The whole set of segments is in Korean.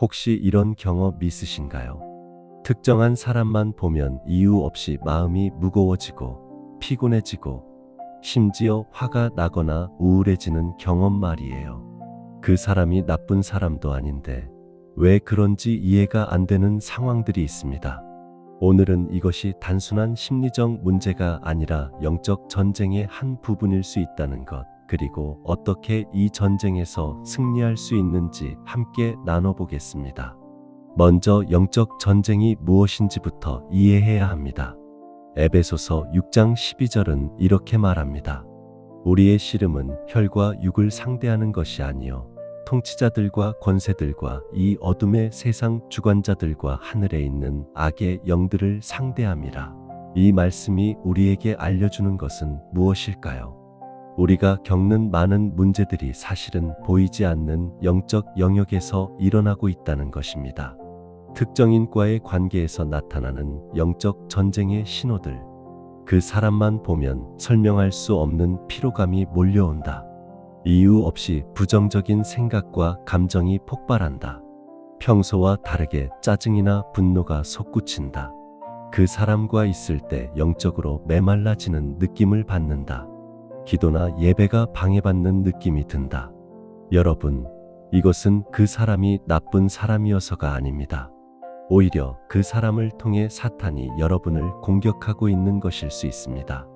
혹시 이런 경험 있으신가요? 특정한 사람만 보면 이유 없이 마음이 무거워지고 피곤해지고 심지어 화가 나거나 우울해지는 경험 말이에요. 그 사람이 나쁜 사람도 아닌데 왜 그런지 이해가 안 되는 상황들이 있습니다. 오늘은 이것이 단순한 심리적 문제가 아니라 영적 전쟁의 한 부분일 수 있다는 것, 그리고 어떻게 이 전쟁에서 승리할 수 있는지 함께 나눠보겠습니다. 먼저 영적 전쟁이 무엇인지부터 이해해야 합니다. 에베소서 6장 12절은 이렇게 말합니다. 우리의 씨름은 혈과 육을 상대하는 것이 아니요 통치자들과 권세들과 이 어둠의 세상 주관자들과 하늘에 있는 악의 영들을 상대함이라. 이 말씀이 우리에게 알려주는 것은 무엇일까요? 우리가 겪는 많은 문제들이 사실은 보이지 않는 영적 영역에서 일어나고 있다는 것입니다. 특정인과의 관계에서 나타나는 영적 전쟁의 신호들. 그 사람만 보면 설명할 수 없는 피로감이 몰려온다. 이유 없이 부정적인 생각과 감정이 폭발한다. 평소와 다르게 짜증이나 분노가 솟구친다. 그 사람과 있을 때 영적으로 메말라지는 느낌을 받는다. 기도나 예배가 방해받는 느낌이 든다. 여러분, 이것은 그 사람이 나쁜 사람이어서가 아닙니다. 오히려 그 사람을 통해 사탄이 여러분을 공격하고 있는 것일 수 있습니다.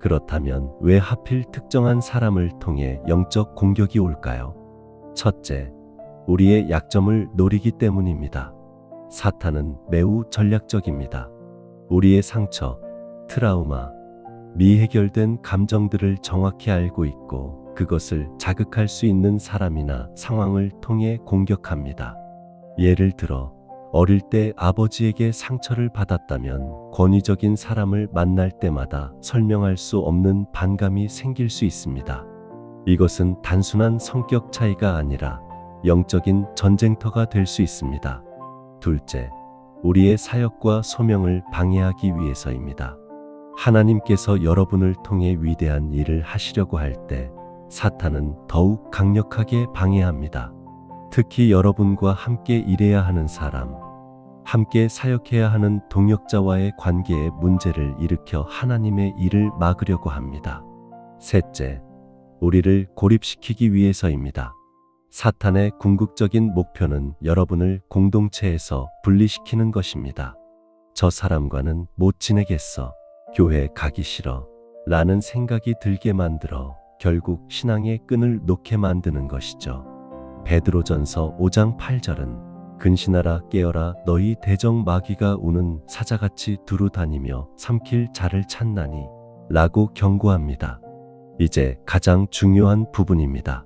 그렇다면 왜 하필 특정한 사람을 통해 영적 공격이 올까요? 첫째, 우리의 약점을 노리기 때문입니다. 사탄은 매우 전략적입니다. 우리의 상처, 트라우마, 미해결된 감정들을 정확히 알고 있고 그것을 자극할 수 있는 사람이나 상황을 통해 공격합니다. 예를 들어, 어릴 때 아버지에게 상처를 받았다면 권위적인 사람을 만날 때마다 설명할 수 없는 반감이 생길 수 있습니다. 이것은 단순한 성격 차이가 아니라 영적인 전쟁터가 될 수 있습니다. 둘째, 우리의 사역과 소명을 방해하기 위해서입니다. 하나님께서 여러분을 통해 위대한 일을 하시려고 할 때 사탄은 더욱 강력하게 방해합니다. 특히 여러분과 함께 일해야 하는 사람, 함께 사역해야 하는 동역자와의 관계에 문제를 일으켜 하나님의 일을 막으려고 합니다. 셋째, 우리를 고립시키기 위해서입니다. 사탄의 궁극적인 목표는 여러분을 공동체에서 분리시키는 것입니다. 저 사람과는 못 지내겠어. 교회 가기 싫어. 라는 생각이 들게 만들어 결국 신앙의 끈을 놓게 만드는 것이죠. 베드로전서 5장 8절은 근신하라 깨어라 너희 대적 마귀가 우는 사자같이 두루 다니며 삼킬 자를 찾나니 라고 경고합니다. 이제 가장 중요한 부분입니다.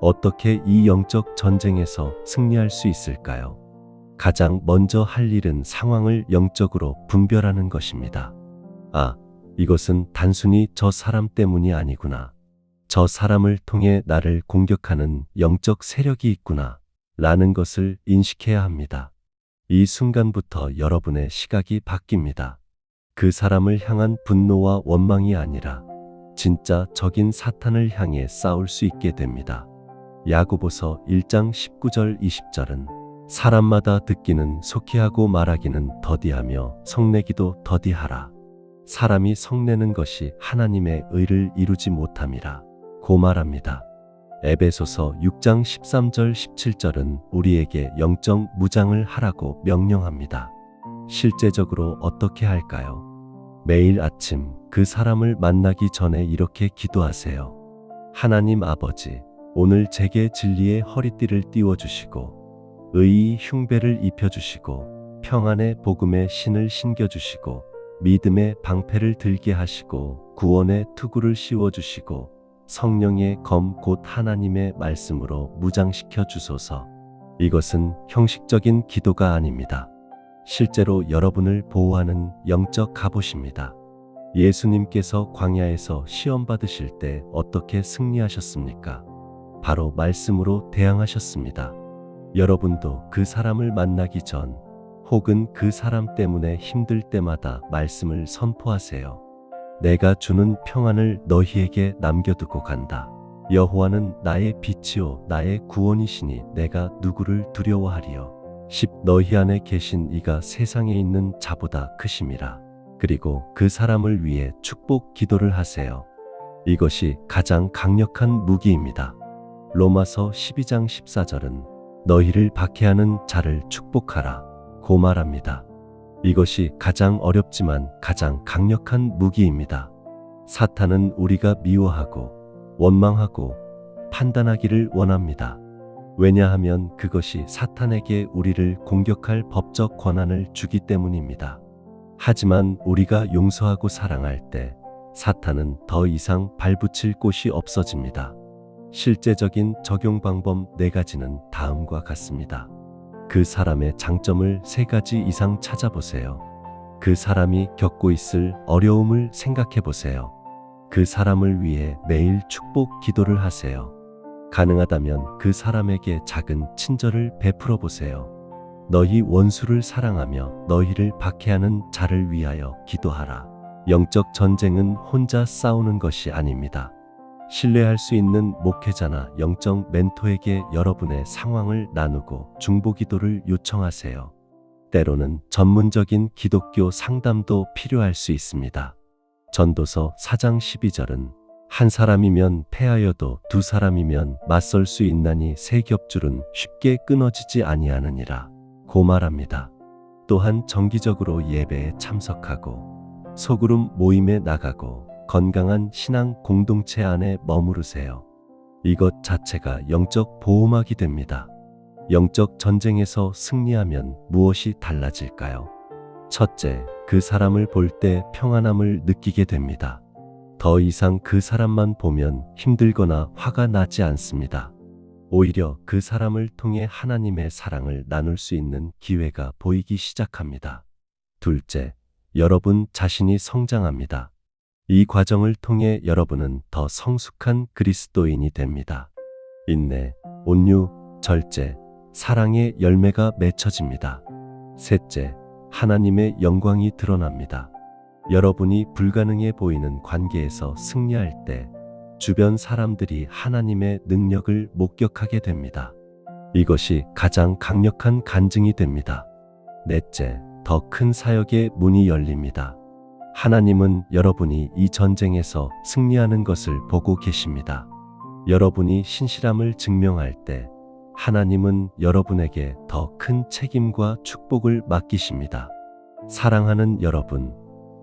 어떻게 이 영적 전쟁에서 승리할 수 있을까요? 가장 먼저 할 일은 상황을 영적으로 분별하는 것입니다. 아, 이것은 단순히 저 사람 때문이 아니구나. 저 사람을 통해 나를 공격하는 영적 세력이 있구나. 라는 것을 인식해야 합니다. 이 순간부터 여러분의 시각이 바뀝니다. 그 사람을 향한 분노와 원망이 아니라 진짜 적인 사탄을 향해 싸울 수 있게 됩니다. 야고보서 1장 19절 20절은 사람마다 듣기는 속히하고 말하기는 더디하며 성내기도 더디하라. 사람이 성내는 것이 하나님의 의를 이루지 못함이라. 고 말합니다. 에베소서 6장 13절 17절은 우리에게 영적 무장을 하라고 명령합니다. 실제적으로 어떻게 할까요? 매일 아침 그 사람을 만나기 전에 이렇게 기도하세요. 하나님 아버지, 오늘 제게 진리의 허리띠를 띄워주시고, 의의 흉배를 입혀주시고, 평안의 복음의 신을 신겨주시고, 믿음의 방패를 들게 하시고, 구원의 투구를 씌워주시고, 성령의 검 곧 하나님의 말씀으로 무장시켜 주소서. 이것은 형식적인 기도가 아닙니다. 실제로 여러분을 보호하는 영적 갑옷입니다. 예수님께서 광야에서 시험 받으실 때 어떻게 승리하셨습니까? 바로 말씀으로 대항하셨습니다. 여러분도 그 사람을 만나기 전 혹은 그 사람 때문에 힘들 때마다 말씀을 선포하세요. 내가 주는 평안을 너희에게 남겨두고 간다. 여호와는 나의 빛이요 나의 구원이시니 내가 누구를 두려워하리요. 10 너희 안에 계신 이가 세상에 있는 자보다 크심이라. 그리고 그 사람을 위해 축복 기도를 하세요. 이것이 가장 강력한 무기입니다. 로마서 12장 14절은 너희를 박해하는 자를 축복하라. 고 말합니다. 이것이 가장 어렵지만 가장 강력한 무기입니다. 사탄은 우리가 미워하고 원망하고 판단하기를 원합니다. 왜냐하면 그것이 사탄에게 우리를 공격할 법적 권한을 주기 때문입니다. 하지만 우리가 용서하고 사랑할 때 사탄은 더 이상 발붙일 곳이 없어집니다. 실제적인 적용 방법 네 가지는 다음과 같습니다. 그 사람의 장점을 세 가지 이상 찾아보세요. 그 사람이 겪고 있을 어려움을 생각해 보세요. 그 사람을 위해 매일 축복 기도를 하세요. 가능하다면 그 사람에게 작은 친절을 베풀어 보세요. 너희 원수를 사랑하며 너희를 박해하는 자를 위하여 기도하라. 영적 전쟁은 혼자 싸우는 것이 아닙니다. 신뢰할 수 있는 목회자나 영적 멘토에게 여러분의 상황을 나누고 중보 기도를 요청하세요. 때로는 전문적인 기독교 상담도 필요할 수 있습니다. 전도서 4장 12절은 한 사람이면 패하여도 두 사람이면 맞설 수 있나니 세 겹줄은 쉽게 끊어지지 아니하느니라 고 말합니다. 또한 정기적으로 예배에 참석하고 소그룹 모임에 나가고 건강한 신앙 공동체 안에 머무르세요. 이것 자체가 영적 보호막이 됩니다. 영적 전쟁에서 승리하면 무엇이 달라질까요? 첫째, 그 사람을 볼 때 평안함을 느끼게 됩니다. 더 이상 그 사람만 보면 힘들거나 화가 나지 않습니다. 오히려 그 사람을 통해 하나님의 사랑을 나눌 수 있는 기회가 보이기 시작합니다. 둘째, 여러분 자신이 성장합니다. 이 과정을 통해 여러분은 더 성숙한 그리스도인이 됩니다. 인내, 온유, 절제, 사랑의 열매가 맺혀집니다. 셋째, 하나님의 영광이 드러납니다. 여러분이 불가능해 보이는 관계에서 승리할 때 주변 사람들이 하나님의 능력을 목격하게 됩니다. 이것이 가장 강력한 간증이 됩니다. 넷째, 더 큰 사역의 문이 열립니다. 하나님은 여러분이 이 전쟁에서 승리하는 것을 보고 계십니다. 여러분이 신실함을 증명할 때 하나님은 여러분에게 더 큰 책임과 축복을 맡기십니다. 사랑하는 여러분,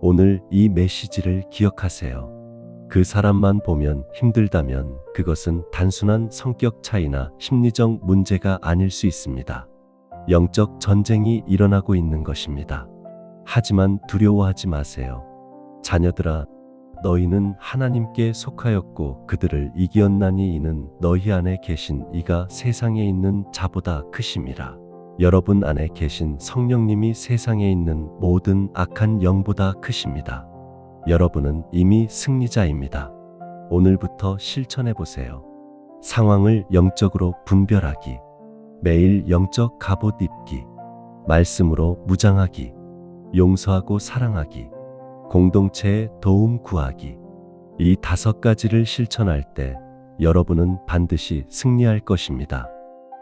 오늘 이 메시지를 기억하세요. 그 사람만 보면 힘들다면 그것은 단순한 성격 차이나 심리적 문제가 아닐 수 있습니다. 영적 전쟁이 일어나고 있는 것입니다. 하지만 두려워하지 마세요. 자녀들아, 너희는 하나님께 속하였고 그들을 이기었나니 이는 너희 안에 계신 이가 세상에 있는 자보다 크심이라. 여러분 안에 계신 성령님이 세상에 있는 모든 악한 영보다 크십니다. 여러분은 이미 승리자입니다. 오늘부터 실천해 보세요. 상황을 영적으로 분별하기, 매일 영적 갑옷 입기, 말씀으로 무장하기, 용서하고 사랑하기, 공동체에 도움 구하기. 이 다섯 가지를 실천할 때 여러분은 반드시 승리할 것입니다.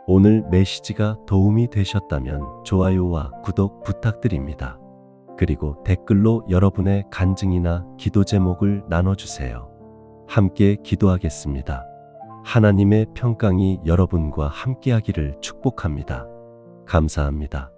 오늘 메시지가 도움이 되셨다면 좋아요와 구독 부탁드립니다. 그리고 댓글로 여러분의 간증이나 기도 제목을 나눠주세요. 함께 기도하겠습니다. 하나님의 평강이 여러분과 함께하기를 축복합니다. 감사합니다.